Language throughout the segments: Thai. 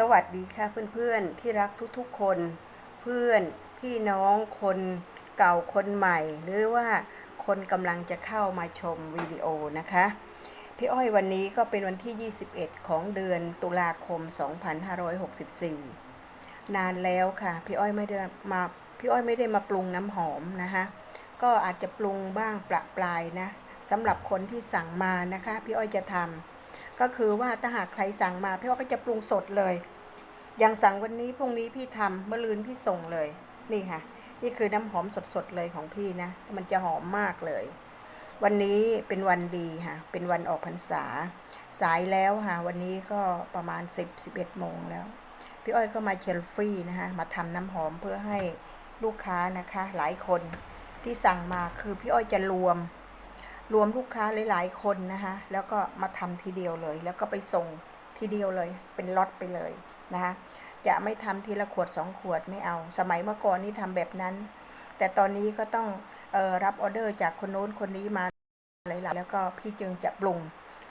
สวัสดีค่ะเพื่อนๆที่รักทุกๆคน เพื่อนพี่น้องคนเก่าคนใหม่ หรือว่าคนกำลังจะเข้ามาชมวิดีโอนะคะ พี่อ้อยวันนี้ก็เป็นวันที่ 21 ของเดือนตุลาคม 2564 นานแล้วค่ะ พี่อ้อยไม่ได้มาพี่อ้อยไม่ได้มาปรุงน้ำหอมนะคะก็อาจจะปรุงบ้างประปรายนะสำหรับคนที่สั่งมานะคะ พี่อ้อยจะทำ ก็คือว่าถ้าหากใครสั่งมาพี่ว่าก็จะปรุงสดเลยอย่างสั่งวันนี้พรุ่งนี้พี่ทำเมื่อลืนพี่ส่งเลย นี่ค่ะ นี่คือน้ำหอมสดๆเลยของพี่นะ มันจะหอมมากเลย วันนี้เป็นวันดีค่ะ เป็นวันออกพรรษา สายแล้วค่ะ วันนี้ก็ประมาณ 10 11โมงแล้ว พี่อ้อยก็มาเชลฟี่นะคะมาทำน้ำหอมเพื่อให้ลูกค้านะคะ หลายคนที่สั่งมาคือพี่อ้อยจะรวม รวมลูกค้าหลายๆคนนะคะแล้วก็มาทำทีเดียวเลย แล้วก็ไปส่งทีเดียวเลย เป็นล็อตไปเลยนะคะจะไม่ทำทีละขวดสองขวดไม่เอา สมัยเมื่อก่อนนี่ทำแบบนั้น แต่ตอนนี้ก็ต้องออรับออเดอร์จากคนโน้นคนนี้มาหลายๆแล้วก็พี่จึงจะปรุง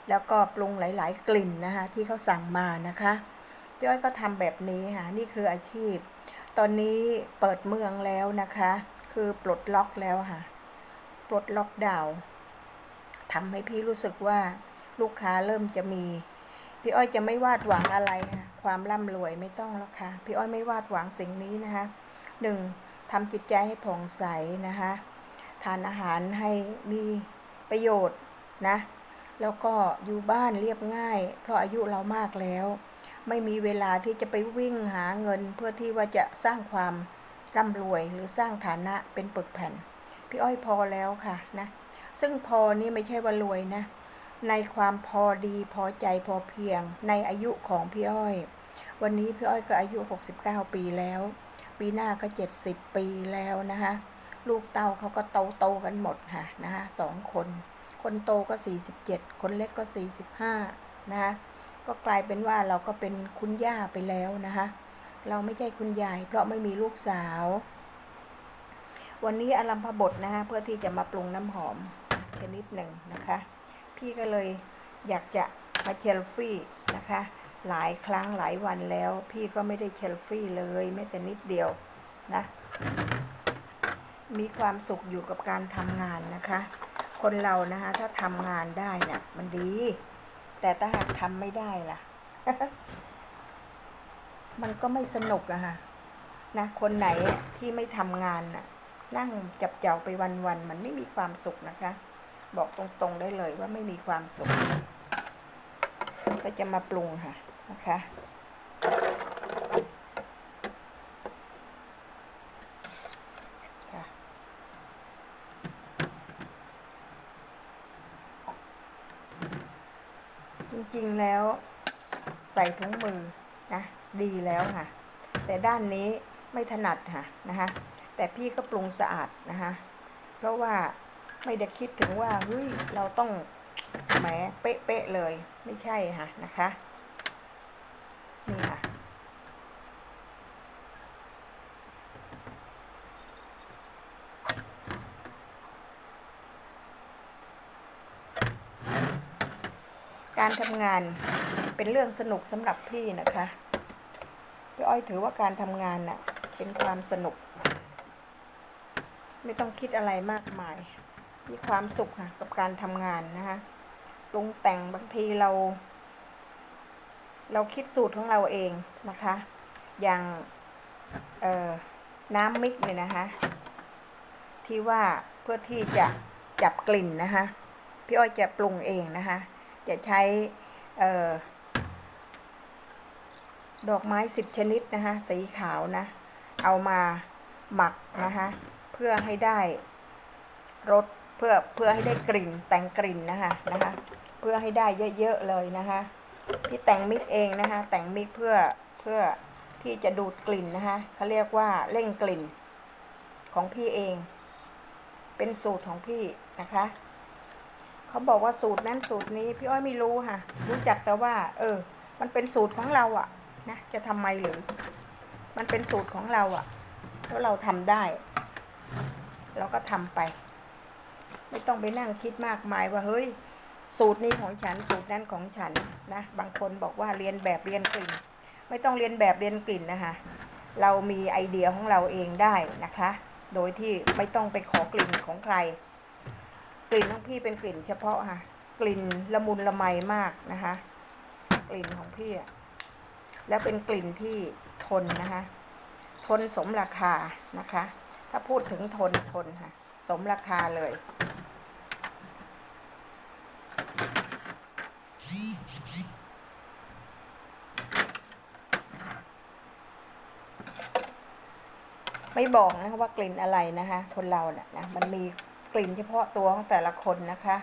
แล้วก็ปรุงหลาย ๆ กลิ่นนะคะที่เขาสั่งมานะคะพี่อ้อยก็ทำแบบนี้ค่ะนี่คืออาชีพ ตอนนี้เปิดเมืองแล้วนะคะ คือปลดล็อกแล้วค่ะ ปลดล็อกดาวน์ ทำให้พี่รู้สึกว่าลูกค้าเริ่มจะมี พี่อ้อยจะไม่วาดหวังอะไรค่ะความร่ำรวยไม่ต้องแล้วค่ะ พี่อ้อยไม่วาดหวังสิ่งนี้นะคะหนึ่งทำจิตใจให้ผ่องใสนะคะทานอาหารให้มีประโยชน์นะ แล้วก็อยู่บ้านเรียบง่าย เพราะอายุเรามากแล้ว ไม่มีเวลาที่จะไปวิ่งหาเงิน เพื่อที่ว่าจะสร้างความร่ำรวยหรือสร้างฐานะเป็นปึกแผ่น พี่อ้อยพอแล้วค่ะนะ ซึ่งพอนี่ไม่ใช่ว่ารวยนะ ในความพอดีพอใจพอเพียง ในอายุของพี่อ้อย วันนี้พี่อ้อยก็อายุ 69 ปีแล้ว ปีหน้าก็ 70 ปีแล้วนะคะ ลูกเต้าเขาก็โตโตกันหมดค่ะนะคะสองคน คนโตก็ 47 คนเล็กก็ 45 นะคะก็กลายเป็นว่าเราก็เป็นคุณย่าไปแล้วนะคะ เราไม่ใช่คุณยาย เพราะไม่มีลูกสาว วันนี้อารัมพบทนะคะเพื่อที่จะมาปรุงน้ำหอม ชนิดหนึ่งนะคะ พี่ก็เลยอยากจะมาเชลฟี่นะคะ หลายครั้งหลายวันแล้ว พี่ก็ไม่ได้เชลฟี่เลยแม้แต่นิดเดียวนะ มีความสุขอยู่กับการทำงานนะคะ คนเรานะคะ ถ้าทำงานได้นะ่ะมันดี แต่ถ้าหากทำไม่ได้ล่ะ มันก็ไม่สนุกอะคะนะคนไหนที่ไม่ทำงานน่ะนั่งจับเจ้าไปวันๆมันไม่มีความสุขนะคะ บอกตรงๆได้เลยว่าไม่มีความสุขก็จะมาปรุงค่ะนะคะจริงๆแล้วใส่ถุงมือนะดีแล้วค่ะ แต่ด้านนี้ไม่ถนัดค่ะนะคะแต่พี่ก็ปรุงสะอาดนะคะเพราะว่า ไม่ได้คิดถึงว่าเฮ้ยเราต้องแหมเป๊ะๆเลย ไม่ใช่ค่ะนะคะ นี่ค่ะการทำงานเป็นเรื่องสนุกสำหรับพี่นะคะพี่อ้อยถือว่าการทำงานน่ะเป็นความสนุก ไม่ต้องคิดอะไรมากมาย มีความสุขค่ะกับการทำงานนะคะปรุงแต่งบางทีเรา เราคิดสูตรของเราเองนะคะ อย่างเอ่อน้ำมิกเนี่ยนะคะ ที่ว่าเพื่อที่จะจับกลิ่นนะคะ พี่อ้อยจะปรุงเองนะคะ จะใช้เอ่อดอกไม้สิบชนิดนะคะ สีขาวนะ เอามาหมักนะคะ เพื่อให้ได้รส พื่อเพื่อให้ได้กลิ่นแต่งกลิ่นนะคะนะคะ เพื่อให้ได้เยอะๆเลยนะคะที่แต่งมิกเองนะคะ แต่งมิกเพื่อเพื่อที่จะดูดกลิ่นนะคะเขาเรียกว่าเร่งกลิ่นของพี่เอง เป็นสูตรของพี่นะคะเขาบอกว่าสูตรนั้นสูตรนี้พี่อ้อยไม่รู้ค่ะ รู้จักแต่ว่า เออ มันเป็นสูตรของเราอะนะจะทำไมหรือ มันเป็นสูตรของเราอะแล้วเราทำได้ เราก็ทำไป ไม่ต้องไปนั่งคิดมากมายว่าเฮ้ย สูตรนี้ของฉันสูตรนั้นของฉันนะ บางคนบอกว่าเรียนแบบเรียนกลิ่น ไม่ต้องเรียนแบบเรียนกลิ่นนะคะ เรามีไอเดียของเราเองได้นะคะ โดยที่ไม่ต้องไปขอกลิ่นของใคร กลิ่นของพี่เป็นกลิ่นเฉพาะค่ะ กลิ่นละมุนละไมมากนะคะ กลิ่นของพี่แล้วเป็นกลิ่นที่ทนนะคะ ทนสมราคานะคะ ถ้าพูดถึงทนทนค่ะ สมราคาเลย ไม่บอกนะคะว่ากลิ่นอะไรนะคะ คนเราเนี่ยนะมันมีกลิ่นเฉพาะตัวของแต่ละคนนะคะ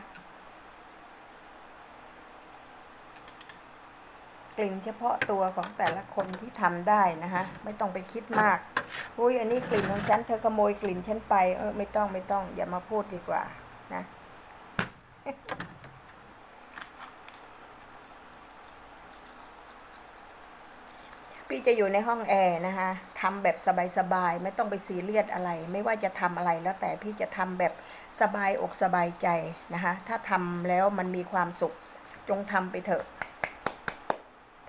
กลิ่นเฉพาะตัวของแต่ละคนที่ทำได้นะคะไม่ต้องไปคิดมากอุ้ยอันนี้กลิ่นของฉันเธอขโมยกลิ่นฉันไปเออไม่ต้องไม่ต้อง อย่ามาพูดดีกว่านะ พี่จะอยู่ในห้องแอร์นะคะทำแบบสบายๆ ไม่ต้องไปซีเรียสอะไร ไม่ว่าจะทำอะไรแล้วแต่พี่จะทำแบบสบายอกสบายใจนะคะถ้าทำแล้วมันมีความสุข จงทำไปเถอะ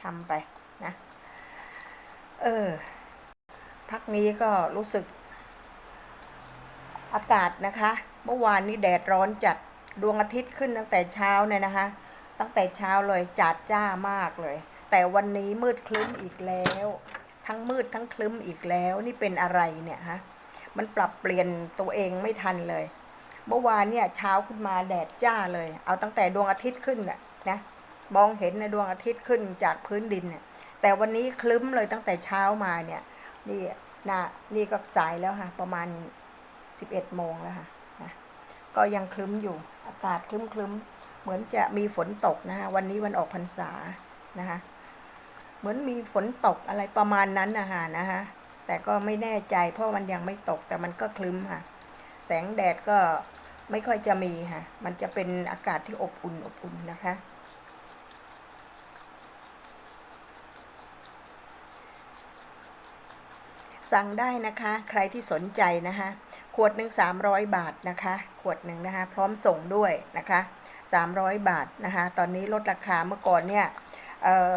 ทำไปนะ เออ พักนี้ก็รู้สึก อากาศนะคะ เมื่อวานนี้แดดร้อนจัดดวงอาทิตย์ขึ้นตั้งแต่เช้าเนี่ยนะคะ ตั้งแต่เช้าเลยจัดจ้ามากเลย แต่วันนี้มืดคลึ้มอีกแล้ว ทั้งมืดทั้งคลึ้มอีกแล้วนี่เป็นอะไรเนี่ยฮะมันปรับเปลี่ยนตัวเองไม่ทันเลย เมื่อวานเนี่ยเช้าขึ้นมาแดดจ้าเลย เอาตั้งแต่ดวงอาทิตย์ขึ้นน่ะนะมองเห็นในดวงอาทิตย์ขึ้นจากพื้นดินเนี่ยแต่วันนี้คลึ้มเลยตั้งแต่เช้ามาเนี่ยนี่นะนี่ก็สายแล้วค่ะ ประมาณ 11โมงแล้วค่ะนะก็ยังคลึ้มอยู่อากาศคลึ้มคลึ้มๆเหมือนจะมีฝนตกนะคะวันนี้วันออกพรรษานะคะ เหมือนมีฝนตกอะไรประมาณนั้นนะคะนะคะแต่ก็ไม่แน่ใจเพราะมันยังไม่ตกแต่มันก็คลึ้มค่ะ แสงแดดก็ไม่ค่อยจะมีค่ะ มันจะเป็นอากาศที่อบอุ่นอบอุ่นนะคะ สั่งได้นะคะ ใครที่สนใจนะคะ ขวดหนึ่ง300บาทนะคะ ขวดหนึ่งนะคะ พร้อมส่งด้วยนะคะ300บาทนะคะ ตอนนี้ลดราคาเมื่อก่อนเนี่ยเอ่อ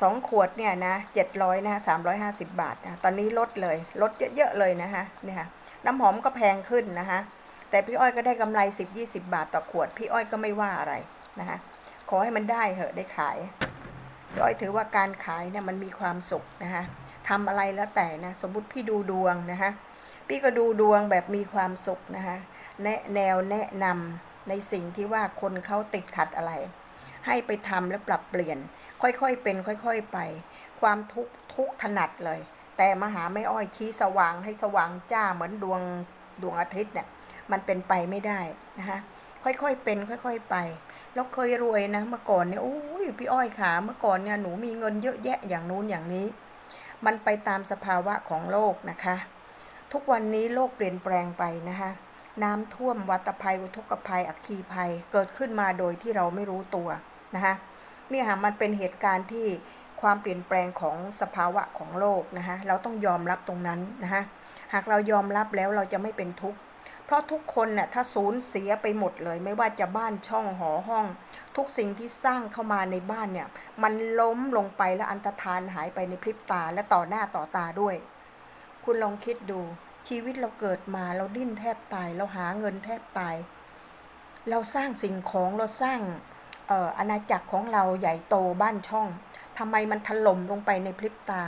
สองขวดเนี่ยนะ700นะคะ350บาทนะตอนนี้ลดเลยลดเยอะๆเลยนะคะเนี่ยค่ะน้ำหอมก็แพงขึ้นนะคะ แต่พี่อ้อยก็ได้กำไร10-20บาทต่อขวด พี่อ้อยก็ไม่ว่าอะไรนะคะขอให้มันได้เหอะได้ขายพี่อ้อยถือว่าการขายเนี่ยมันมีความสุขนะคะทำอะไรแล้วแต่นะสมมติพี่ดูดวงนะคะพี่ก็ดูดวงแบบมีความสุขนะคะแนะแนวแนะนำในสิ่งที่ว่าคนเขาติดขัดอะไร ให้ไปทำและปรับเปลี่ยน ค่อยๆเป็น ค่อยๆไป ความทุกข์ทุกข์ถนัดเลย แต่มหาไม่อ้อยชี้สว่างให้สว่างจ้าเหมือนดวงดวงอาทิตย์เนี่ยมันเป็นไปไม่ได้นะคะค่อยๆเป็น ค่อย ๆ ไป แล้วเคยรวยนะเมื่อก่อนเนี่ยโอ้ยพี่อ้อยขาเมื่อก่อนเนี่ยหนูมีเงินเยอะแยะอย่างนู้นอย่างนี้ มันไปตามสภาวะของโลกนะคะ ทุกวันนี้โลกเปลี่ยนแปลงไปนะคะน้ำท่วมวัตภัย อุทกภัย อัคคีภัย เกิดขึ้นมาโดยที่เราไม่รู้ตัว นะคะนี่ค่ะมันเป็นเหตุการณ์ที่ความเปลี่ยนแปลงของสภาวะของโลกนะคะเราต้องยอมรับตรงนั้นนะคะหากเรายอมรับแล้วเราจะไม่เป็นทุกข์เพราะทุกคนน่ะถ้าสูญเสียไปหมดเลย ไม่ว่าจะบ้านช่องหอห้อง ทุกสิ่งที่สร้างเข้ามาในบ้านเนี่ยมันล้มลงไปและอันตรธานหายไปในพริบตาและต่อหน้าต่อตาด้วย คุณลองคิดดูชีวิตเราเกิดมาเราดิ้นแทบตาย เราหาเงินแทบตาย เราสร้างสิ่งของเราสร้าง อ่ออาณาจักรของเราใหญ่โตบ้านช่องทำไมมันถล่มลงไปในพริบตา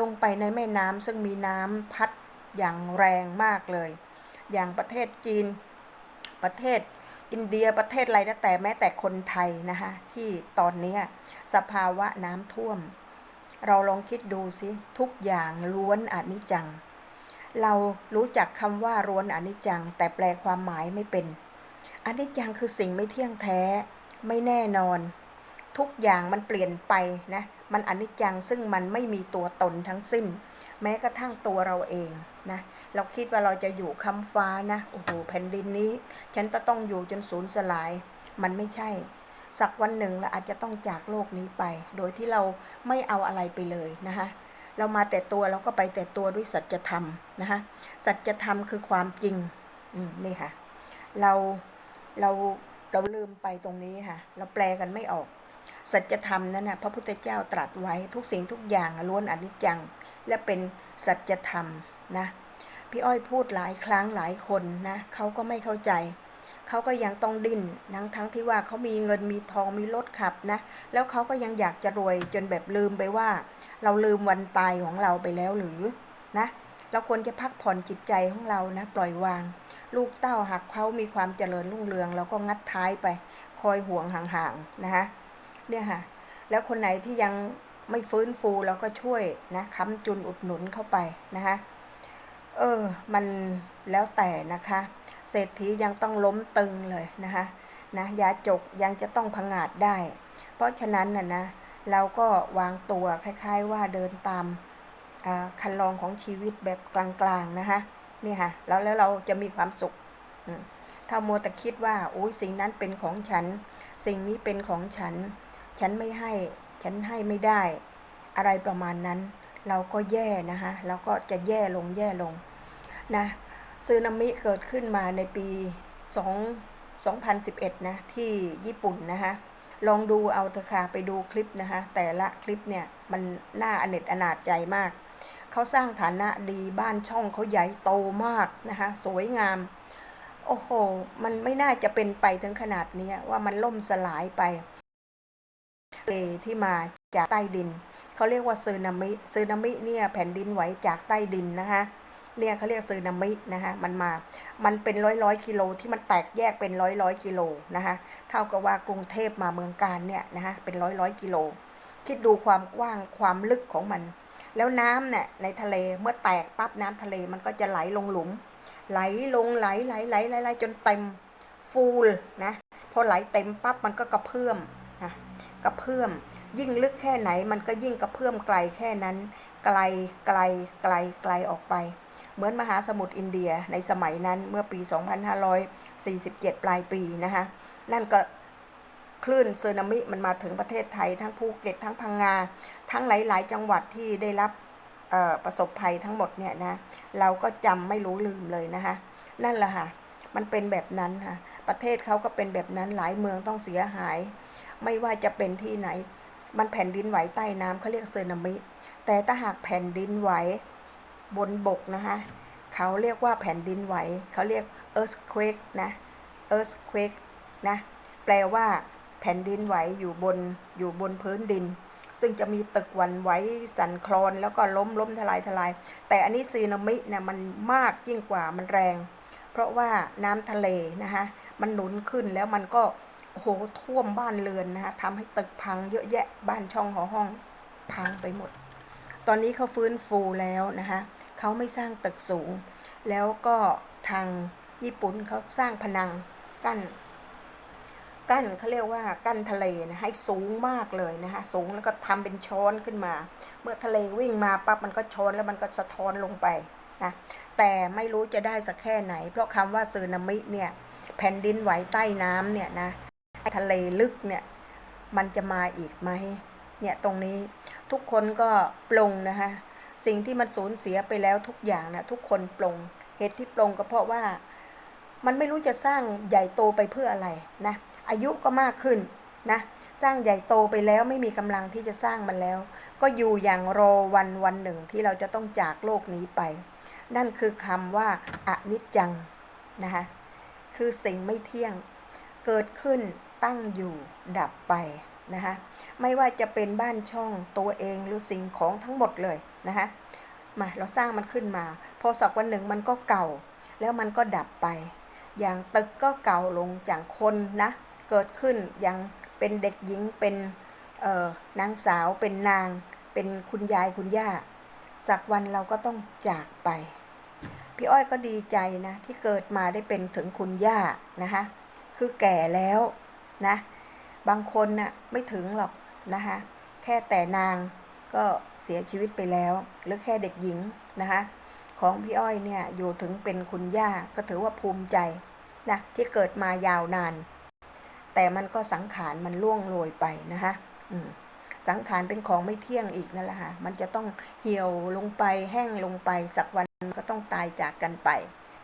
ลงไปในแม่น้ำซึ่งมีน้ำพัดอย่างแรงมากเลย อย่างประเทศจีน ประเทศอินเดียประเทศอะไรก็แต่แม้แต่คนไทยนะคะที่ตอนนี้สภาวะน้ำท่วม เราลองคิดดูสิทุกอย่างล้วนอนิจจัง เรารู้จักคำว่าล้วนอนิจจัง แต่แปลความหมายไม่เป็นอนิจจังคือสิ่งไม่เที่ยงแท้ ไม่แน่นอน ทุกอย่างมันเปลี่ยนไปนะ มันอนิจจังซึ่งมันไม่มีตัวตนทั้งสิ้น แม้กระทั่งตัวเราเองนะ เราคิดว่าเราจะอยู่คำฟ้านะโอ้โหแผ่นดินนี้ ฉันจะต้องอยู่จนสูญสลาย มันไม่ใช่ สักวันหนึ่งเราอาจจะต้องจากโลกนี้ไป โดยที่เราไม่เอาอะไรไปเลยนะคะเรามาแต่ตัวเราก็ไปแต่ตัวด้วยสัจธรรมนะคะสัจธรรมคือความจริงนี่ค่ะ เราเรา เราลืมไปตรงนี้ค่ะ เราแปลกันไม่ออก สัจธรรมนั้นนะพระพุทธเจ้าตรัสไว้ทุกสิ่งทุกอย่างล้วนอนิจจัง และเป็นสัจธรรมนะ พี่อ้อยพูดหลายครั้งหลายคนนะเขาก็ไม่เข้าใจเขาก็ยังต้องดิ้นทั้งทั้งที่ว่าเขามีเงินมีทองมีรถขับนะ แล้วเขาก็ยังอยากจะรวยจนแบบลืมไปว่า เราลืมวันตายของเราไปแล้วหรือนะ เราควรจะพักผ่อนจิตใจของเรานะ ปล่อยวาง ลูกเต้าหากเขามีความเจริญรุ่งเรืองเราก็งัดท้ายไป คอยห่วงห่างๆนะคะเนี่ยค่ะ แล้วคนไหนที่ยังไม่ฟื้นฟูเราก็ช่วยนะค้ำจุนอุดหนุนเข้าไปนะคะเออ มันแล้วแต่นะคะ เศรษฐียังต้องล้มตึงเลยนะคะนะยาจกยังจะต้องพังอาจได้ เพราะฉะนั้นน่ะนะเราก็วางตัวคล้าย ๆ ว่าเดินตามคันลองของชีวิตแบบกลางๆนะคะ นี่ค่ะแล้วแล้วเราจะมีความสุขถ้ามัวแต่คิดว่าโอ้ยสิ่งนั้นเป็นของฉัน สิ่งนี้เป็นของฉัน ฉันไม่ให้ ฉันให้ไม่ได้ อะไรประมาณนั้น เราก็แย่นะคะเราก็จะแย่ลงแย่ลงนะซึนามิเกิดขึ้นมาในปี 2 2011 นะ ที่ญี่ปุ่นนะคะลองดูเอาเถอะค่ะไปดูคลิปนะคะแต่ละคลิปเนี่ย มันน่าอเนจอนาจใจมาก เขาสร้างฐานะดีบ้านช่องเขาใหญ่โตมากนะคะ สวยงาม โอ้โห มันไม่น่าจะเป็นไปถึงขนาดนี้ว่ามันล่มสลายไปทะเลที่มาจากใต้ดิน เขาเรียกว่าซึนามิซึนามิเนี่ยแผ่นดินไหวจากใต้ดินนะคะเนี่ยเขาเรียกซึนามินะคะมันมา มันเป็นร้อยร้อยกิโลที่มันแตกแยกเป็นร้อยร้อยกิโลนะคะเท่ากับว่ากรุงเทพมาเมืองการเนี่ยนะคะเป็นร้อยร้อยกิโล คิดดูความกว้างความลึกของมัน แล้วน้ำเนี่ยในทะเลเมื่อแตกปั๊บน้ำทะเลมันก็จะไหลลงหลุม ไหลลงไหลไหลไหลไหลไหลจนเต็มฟูลนะพอไหลเต็มปั๊บมันก็กระเพื่อมนะกระเพื่อม ยิ่งลึกแค่ไหนมันก็ยิ่งกระเพื่อมไกลแค่นั้น ไกลไกลไกลไกลออกไป เหมือนมหาสมุทรอินเดียในสมัยนั้นเมื่อปี 2547 ปลายปีนะคะนั่นก็ คลื่นสึนามิมันมาถึงประเทศไทย ทั้งภูเก็ตทั้งพังงา ทั้งหลาย ๆ จังหวัดที่ได้รับประสบภัยทั้งหมดเนี่ยนะเราก็จำไม่รู้ลืมเลยนะคะนั่นแหละค่ะมันเป็นแบบนั้นค่ะ ประเทศเขาก็เป็นแบบนั้นหลายเมืองต้องเสียหาย ไม่ว่าจะเป็นที่ไหน มันแผ่นดินไหวใต้น้ำเขาเรียกสึนามิ แต่ถ้าหากแผ่นดินไหวบนบกนะคะเขาเรียกว่าแผ่นดินไหวเขาเรียก earthquake นะ earthquake นะแปลว่า แผ่นดินไหวอยู่บนอยู่บนพื้นดิน ซึ่งจะมีตึกวันไหวสั่นคลอนแล้วก็ล้มล้มทลายทลาย แต่อันนี้สึนามิเนี่ยมันมากยิ่งกว่ามันแรง เพราะว่าน้ำทะเลนะคะมันหนุนขึ้นแล้วมันก็โอ้โหท่วมบ้านเรือนนะคะทำให้ตึกพังเยอะแยะบ้านช่องหอห้องพังไปหมด ตอนนี้เขาฟื้นฟูแล้วนะคะเขาไม่สร้างตึกสูง แล้วก็ทางญี่ปุ่นเขาสร้างพนังกั้น กั้นเขาเรียกว่ากั้นทะเลนะให้สูงมากเลยนะคะสูงแล้วก็ทำเป็นช้อนขึ้นมา เมื่อทะเลวิ่งมาปั๊บมันก็ช้อนแล้วมันก็สะท้อนลงไปนะแต่ไม่รู้จะได้สักแค่ไหน เพราะคำว่าสึนามิเนี่ยแผ่นดินไหวใต้น้ำเนี่ยนะทะเลลึกเนี่ยมันจะมาอีกไหมเนี่ยตรงนี้ทุกคนก็ปลงนะคะสิ่งที่มันสูญเสียไปแล้วทุกอย่างนะทุกคนปลงเหตุที่ปลงก็เพราะว่า มันไม่รู้จะสร้างใหญ่โตไปเพื่ออะไรนะ อายุก็มากขึ้นนะสร้างใหญ่โตไปแล้วไม่มีกำลังที่จะสร้างมันแล้ว ก็อยู่อย่างรอวันวันหนึ่งที่เราจะต้องจากโลกนี้ไป นั่นคือคำว่าอนิจจังนะคะคือสิ่งไม่เที่ยงเกิดขึ้นตั้งอยู่ดับไปนะคะไม่ว่าจะเป็นบ้านช่องตัวเองหรือสิ่งของทั้งหมดเลยนะคะมาเราสร้างมันขึ้นมา พอสักวันหนึ่งมันก็เก่า แล้วมันก็ดับไป อย่างตึกก็เก่าลงอย่างคนนะ เกิดขึ้นอย่างเป็นเด็กหญิงเป็นนางสาวเป็นนาง เป็นคุณยายคุณย่า สักวันเราก็ต้องจากไป พี่อ้อยก็ดีใจนะที่เกิดมาได้เป็นถึงคุณย่านะคะคือแก่แล้วนะบางคนน่ะไม่ถึงหรอกนะคะแค่แต่นางก็เสียชีวิตไปแล้ว หรือแค่เด็กหญิงนะคะของพี่อ้อยเนี่ยอยู่ถึงเป็นคุณย่าก็ถือว่าภูมิใจนะที่เกิดมายาวนาน แต่มันก็สังขารมันล่วงโรยไปนะคะสังขารเป็นของไม่เที่ยงอีกนั่นแหละค่ะ มันจะต้องเหี่ยวลงไปแห้งลงไป สักวันก็ต้องตายจากกันไป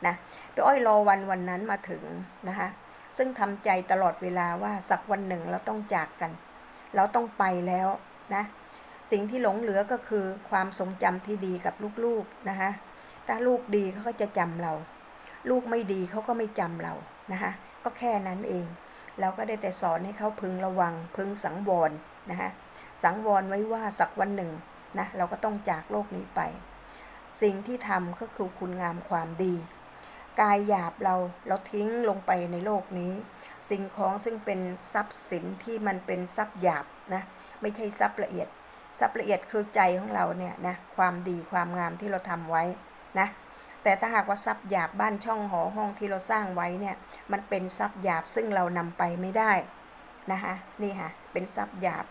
นะพี่อ้อยรอวันวันนั้นมาถึงนะคะซึ่งทำใจตลอดเวลาว่าสักวันหนึ่งเราต้องจากกัน เราต้องไปแล้วนะ สิ่งที่หลงเหลือก็คือความทรงจำที่ดีกับลูกๆนะคะถ้าลูกดีเขาก็จะจำเรา ลูกไม่ดีเขาก็ไม่จำเรานะคะก็แค่นั้นเอง เราก็ได้แต่สอนให้เขาพึงระวัง พึงสังวรนะคะสังวรไว้ว่าสักวันหนึ่งนะเราก็ต้องจากโลกนี้ไป สิ่งที่ทำก็คือคุณงามความดี กายหยาบเราเราทิ้งลงไปในโลกนี้ สิ่งของซึ่งเป็นทรัพย์สินที่มันเป็นทรัพย์หยาบนะไม่ใช่ทรัพย์ละเอียดทรัพย์ละเอียดคือใจของเราเนี่ยนะความดีความงามที่เราทำไว้นะ แต่ถ้าหากว่าทรัพย์หยาบบ้านช่องหอห้องที่เราสร้างไว้เนี่ยมันเป็นทรัพย์หยาบซึ่งเรานำไปไม่ได้นะคะนี่ค่ะเป็นทรัพย์หยาบ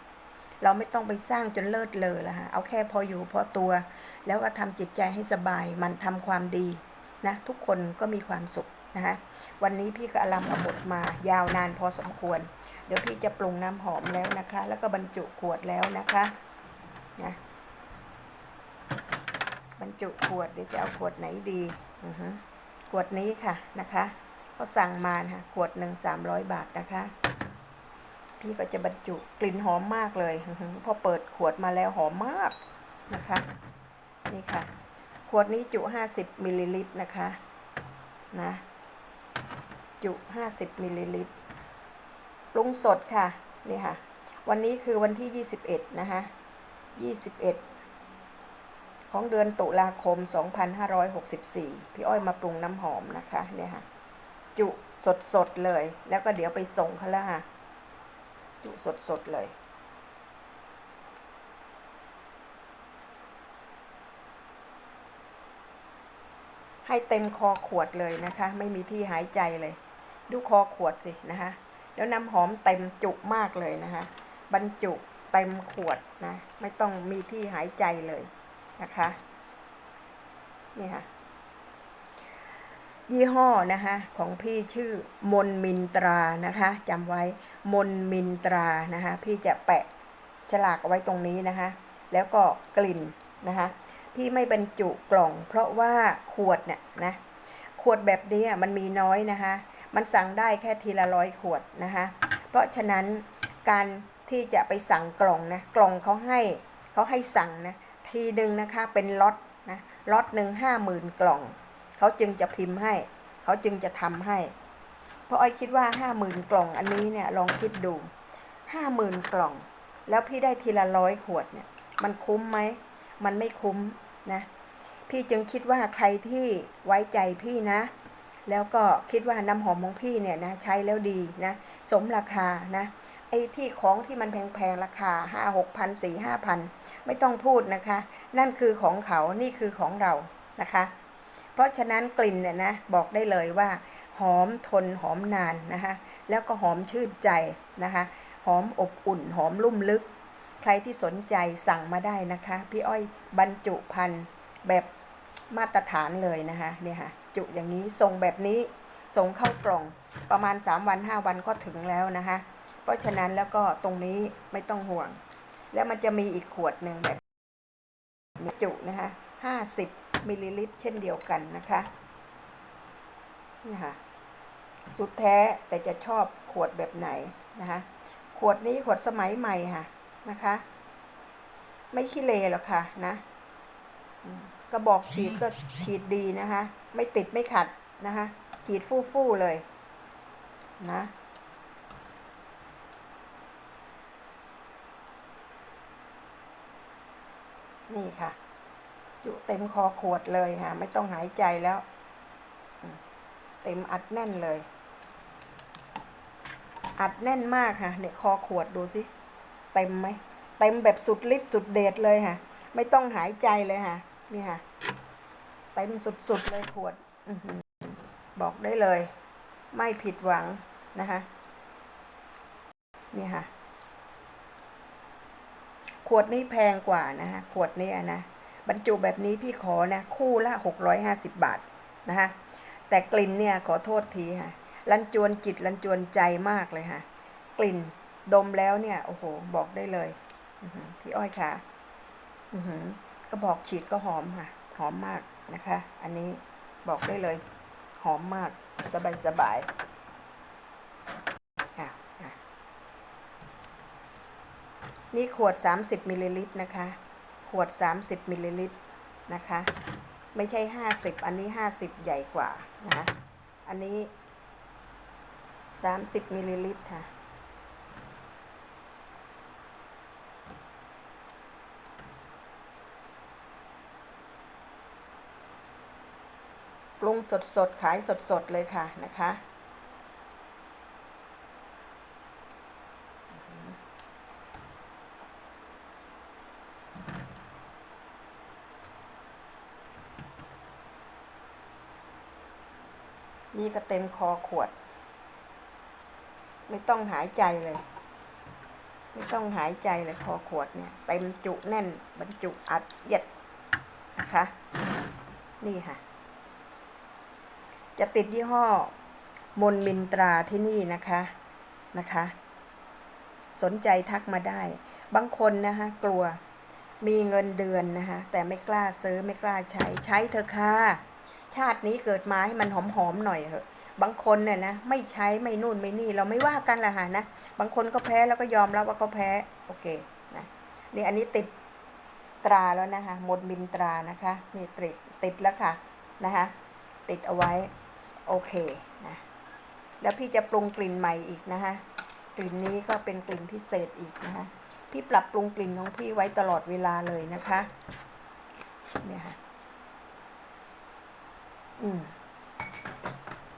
เราไม่ต้องไปสร้างจนเลิศเลอละฮะเอาแค่พออยู่พอตัว แล้วก็ทำจิตใจให้สบายมันทำความดีนะทุกคนก็มีความสุขนะคะวันนี้พี่ก็อลัมเอาบทมายาวนานพอสมควร เดี๋ยวพี่จะปรุงน้ำหอมแล้วนะคะ แล้วก็บรรจุขวดแล้วนะคะนะ บรรจุขวดเดี๋ยวจะเอาขวดไหนดีขวดนี้ค่ะนะคะเขาสั่งมานะคะขวดหนึ่งสามร้อยบาทนะคะ พี่ก็จะบรรจุกลิ่นหอมมากเลยพอเปิดขวดมาแล้วหอมมากนะคะ นี่ค่ะ ขวดนี้จุ50มิลลิลิตรนะคะนะจุ50มิลลิลิตรปรุงสดค่ะนี่ค่ะ วันนี้คือวันที่21นะคะ21 ของเดือนตุลาคม 2564 พี่อ้อยมาปรุงน้ำหอมนะคะเนี่ยค่ะ จุสดสดเลย แล้วก็เดี๋ยวไปส่งเขาแล้วค่ะ จุสดสดเลย ให้เต็มคอขวดเลยนะคะ ไม่มีที่หายใจเลย ดูคอขวดสินะคะ แล้วน้ำหอมเต็มจุมากเลยนะคะ บรรจุเต็มขวดนะ ไม่ต้องมีที่หายใจเลย นะคะ นี่ค่ะ ยี่ห้อนะคะ ของพี่ชื่อมนมินตรานะคะจำไว้มนมินตรานะคะ พี่จะแปะฉลากเอาไว้ตรงนี้นะคะ แล้วก็กลิ่นนะคะ พี่ไม่บรรจุกล่อง เพราะว่าขวดเนี่ยนะ ขวดแบบนี้มันมีน้อยนะคะ มันสั่งได้แค่ทีละร้อยขวดนะคะ เพราะฉะนั้นการที่จะไปสั่งกล่องนะ กล่องเขาให้เขาให้สั่งนะ ทีหนึ่งนะคะ เป็นล็อตนะล็อตหนึ่งห้าหมื่นกล่อง เขาจึงจะพิมพ์ให้ เขาจึงจะทำให้ เพราะอ้อยคิดว่าห้าหมื่นกล่องอันนี้เนี่ยลองคิดดูห้าหมื่นกล่อง แล้วพี่ได้ทีละร้อยขวดเนี่ยมันคุ้มไหม มันไม่คุ้มนะ พี่จึงคิดว่าใครที่ไว้ใจพี่นะ แล้วก็คิดว่าน้ำหอมของพี่เนี่ยนะใช้แล้วดีนะ สมราคานะ อ้ที่ของที่มันแพงๆราคาห้าหกพันสี่ห้าพันไม่ต้องพูดนะคะ นั่นคือของเขานี่คือของเรานะคะ เพราะฉะนั้นกลิ่นเนี่ยนะบอกได้เลยว่า หอมทนหอมนานนะคะ แล้วก็หอมชื่นใจนะคะ หอมอบอุ่น หอมลุ่มลึก ใครที่สนใจสั่งมาได้นะคะ พี่อ้อยบรรจุพันธุ์แบบมาตรฐานเลยนะคะเนี่ยค่ะจุอย่างนี้ส่งแบบนี้ส่งเข้ากล่องประมาณ 3 วัน 5 วันก็ถึงแล้วนะคะ เพราะฉะนั้นแล้วก็ตรงนี้ไม่ต้องห่วง แล้วมันจะมีอีกขวดหนึ่งแบบนี้จุนะคะ50มิลลิลิตร เช่นเดียวกันนะคะนี่ค่ะสุดแท้แต่จะชอบขวดแบบไหนนะคะขวดนี้ขวดสมัยใหม่ค่ะนะคะ ไม่ขี้เลหรอกค่ะนะกระบอกฉีดก็ฉีดดีนะคะ ไม่ติดไม่ขัดนะคะ ฉีดฟู่ๆเลยนะ นี่ค่ะอยู่เต็มคอขวดเลยค่ะ ไม่ต้องหายใจแล้ว เต็มอัดแน่นเลย อัดแน่นมากค่ะ เนี่ยคอขวดดูสิ เต็มไหม เต็มแบบสุดฤทธิ์สุดเดชเลยค่ะ ไม่ต้องหายใจเลยค่ะ นี่ค่ะ เต็มสุดๆเลยขวด บอกได้เลย ไม่ผิดหวังนะคะ นี่ค่ะ ขวดนี้แพงกว่านะคะขวดนี้นะ บรรจุแบบนี้พี่ขอนะ คู่ละหกร้อยห้าสิบบาทนะคะแต่กลิ่นเนี่ยขอโทษทีค่ะรันจวนจิตรันจวนใจมากเลยค่ะ กลิ่นดมแล้วเนี่ย โอ้โห บอกได้เลยพี่อ้อยค่ะกระบอกฉีดก็หอมค่ะ หอมมากนะคะ อันนี้บอกได้เลย หอมมาก สบายสบายๆค่ะค่ะ นี่ขวด 30มิลลิลิตรนะคะ ขวด 30มิลลิลิตรนะคะ ไม่ใช่ 50 อันนี้ 50 ใหญ่กว่านะ อันนี้ 30มิลลิลิตรค่ะ ปรุงสดๆ ขายสดๆ เลยค่ะนะคะ นี่ก็เต็มคอขวด ไม่ต้องหายใจเลย ไม่ต้องหายใจเลยคอขวดเนี่ยเต็มจุแน่นบรรจุอัดเอียดนะคะ นี่ค่ะ จะติดยี่ห้อ มนมินตราที่นี่นะคะนะคะ สนใจทักมาได้ บางคนนะคะกลัวมีเงินเดือนนะคะแต่ไม่กล้าซื้อไม่กล้าใช้ใช้เถอะค่ะ ชาตินี้เกิดมาให้มันหอมๆหน่อยเถอะ บางคนเนี่ยนะไม่ใช้ไม่นู่นไม่นี่เราไม่ว่ากันละค่ะนะ บางคนก็แพ้แล้วก็ยอมรับว่าเขาแพ้โอเคนะนี่อันนี้ติดตราแล้วนะคะหมดมินตรานะคะนี่ติดติดแล้วค่ะนะคะติดเอาไว้โอเคนะแล้วพี่จะปรุงกลิ่นใหม่อีกนะคะกลิ่นนี้ก็เป็นกลิ่นพิเศษอีกนะคะพี่ปรับปรุงกลิ่นของพี่ไว้ตลอดเวลาเลยนะคะเนี่ยค่ะ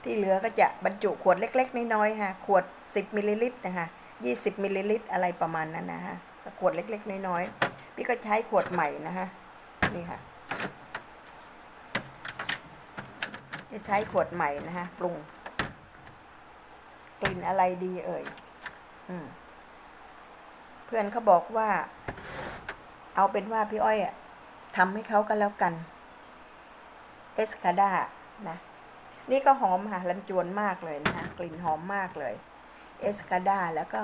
ที่เหลือก็จะบรรจุขวดเล็ก ๆ น้อยๆค่ะ ขวด 10มิลลิลิตรนะคะ20มิลลิลิตรอะไรประมาณนั้นนะคะขวดเล็ก ๆ น้อยๆพี่ก็ใช้ขวดใหม่นะคะนี่ค่ะ จะใช้ขวดใหม่นะคะปรุง กลิ่นอะไรดีเอ่ยอืมเพื่อนเขาบอกว่า เอาเป็นว่าพี่อ้อยอะทำให้เขาก็แล้วกัน เอสคาดานะ นี่ก็หอมค่ะลันจวนมากเลยนะคะกลิ่นหอมมากเลยเอสคาดาแล้วก็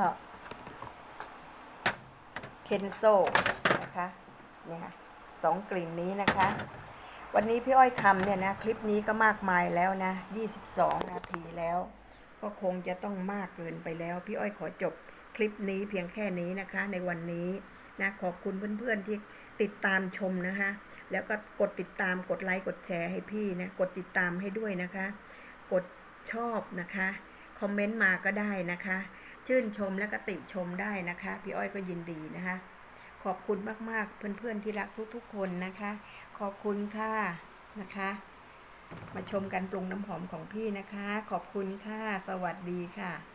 เคนโซนะคะเนี่ยค่ะสองกลิ่นนี้นะคะ วันนี้พี่อ้อยทำเนี่ยนะ คลิปนี้ก็มากมายแล้วนะ 22 นาทีแล้ว ก็คงจะต้องมากเกินไปแล้ว พี่อ้อยขอจบคลิปนี้เพียงแค่นี้นะคะในวันนี้ นะขอบคุณเพื่อนๆที่ติดตามชมนะคะ แล้วก็กดติดตามกดไลค์กดแชร์ให้พี่นะกดติดตามให้ด้วยนะคะ กดชอบนะคะคอมเมนต์มาก็ได้นะคะ ชื่นชมและก็ติชมได้นะคะ พี่อ้อยก็ยินดีนะคะ ขอบคุณมากๆ เพื่อนๆที่รักทุกๆ คนนะคะ ขอบคุณค่ะนะคะ มาชมกันปรุงน้ำหอมของพี่นะคะ ขอบคุณค่ะ สวัสดีค่ะ